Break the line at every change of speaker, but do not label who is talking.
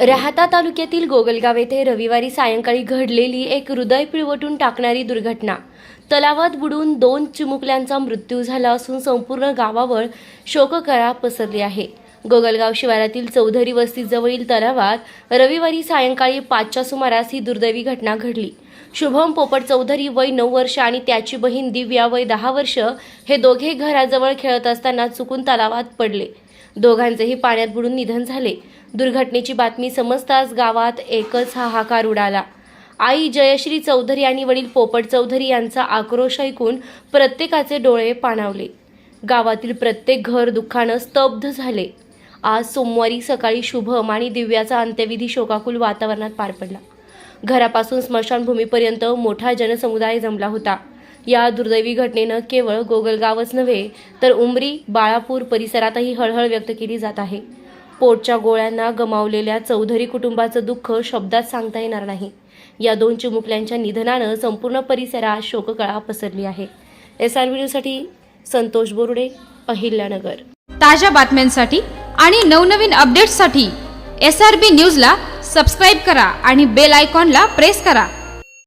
राहाता तालुक्यातील गोगलगाव येथे रविवारी सायंकाळी घडलेली एक हृदय पिळवटून टाकणारी दुर्घटना. तलावात बुडून दोन चिमुकल्यांचा मृत्यू झाला असून संपूर्ण गावावर शोककळा पसरली आहे. गोगलगाव शिवारातील चौधरी वस्तीजवळील तलावात रविवारी सायंकाळी पाचच्या सुमारास ही दुर्दैवी घटना घडली. शुभम पोपट चौधरी वय नऊ वर्ष आणि त्याची बहीण दिव्या वय दहा वर्ष हे दोघे घराजवळ खेळत असताना चुकून तलावात पडले. दोघांचेही पाण्यात बुडून निधन झाले. दुर्घटनेची बातमी समजताच गावात एकच हाहाकार उडाला. आई जयश्री चौधरी आणि वडील पोपट चौधरी यांचा आक्रोश ऐकून प्रत्येकाचे डोळे पाणावले. गावातील प्रत्येक घर दुःखानं स्तब्ध झाले. आज सोमवारी सकाळी शुभम आणि दिव्याचा अंत्यविधी शोकाकुल वातावरणात पार पडला. घरापासून स्मशानभूमीपर्यंत मोठा जनसमुदाय जमला होता. या दुर्दैवी घटनेनं केवळ गोगलगावच नव्हे तर उमरी बाळापूर परिसरातही हळहळ व्यक्त केली जात आहे. पोटच्या गोळ्यांना गमावलेल्या चौधरी कुटुंबाचं दुःख शब्दात सांगता येणार नाही. या दोन चिमुकल्यांच्या निधनानं संपूर्ण परिसरात शोककळा पसरली आहे. एस आर न्यूजसाठी संतोष बोरुडे अहिल्यानगर.
ताज्या बातम्यांसाठी आणि नवनवीन अपडेट्ससाठी एस आर बी न्यूजला सबस्क्राईब करा आणि बेल आयकॉनला प्रेस करा.